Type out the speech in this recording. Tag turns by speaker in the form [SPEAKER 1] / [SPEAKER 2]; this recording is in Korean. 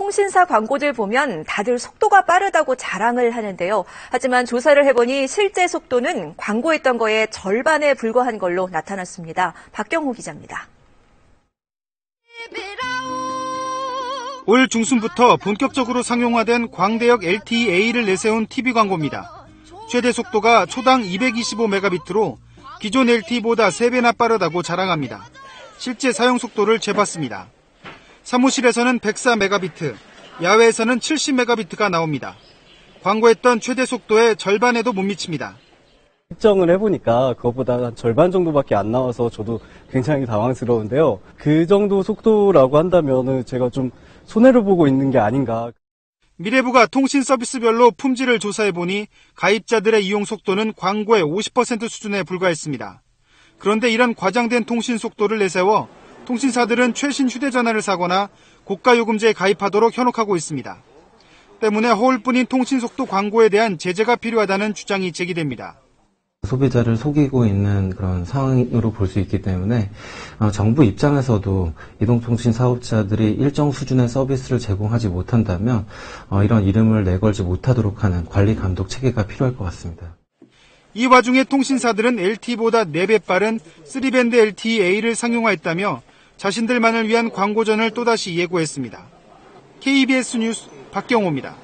[SPEAKER 1] 통신사 광고들 보면 다들 속도가 빠르다고 자랑을 하는데요. 하지만 조사를 해보니 실제 속도는 광고했던 거의 절반에 불과한 걸로 나타났습니다. 박경호 기자입니다.
[SPEAKER 2] 올 중순부터 본격적으로 상용화된 광대역 LTEA를 내세운 TV 광고입니다. 최대 속도가 초당 225메가비트로 기존 LTE보다 3배나 빠르다고 자랑합니다. 실제 사용 속도를 재봤습니다. 사무실에서는 104메가비트, 야외에서는 70메가비트가 나옵니다. 광고했던 최대 속도의 절반에도 못 미칩니다.
[SPEAKER 3] 측정을 해보니까 그것보다 한 절반 정도밖에 안 나와서 저도 굉장히 당황스러운데요. 그 정도 속도라고 한다면 제가 좀 손해를 보고 있는 게 아닌가.
[SPEAKER 2] 미래부가 통신 서비스별로 품질을 조사해보니 가입자들의 이용 속도는 광고의 50% 수준에 불과했습니다. 그런데 이런 과장된 통신 속도를 내세워 통신사들은 최신 휴대전화를 사거나 고가 요금제에 가입하도록 현혹하고 있습니다. 때문에 허울뿐인 통신 속도 광고에 대한 제재가 필요하다는 주장이 제기됩니다.
[SPEAKER 4] 소비자를 속이고 있는 그런 상황으로 볼 수 있기 때문에 어, 정부 입장에서도 이동통신 사업자들이 일정 수준의 서비스를 제공하지 못한다면 어, 이런 이름을 내걸지 못하도록 하는 관리 감독 체계가 필요할 것 같습니다.
[SPEAKER 2] 이 와중에 통신사들은 LTE보다 4배 빠른 3밴드 LTE-A를 상용화했다며 자신들만을 위한 광고전을 또다시 예고했습니다. KBS 뉴스 박경호입니다.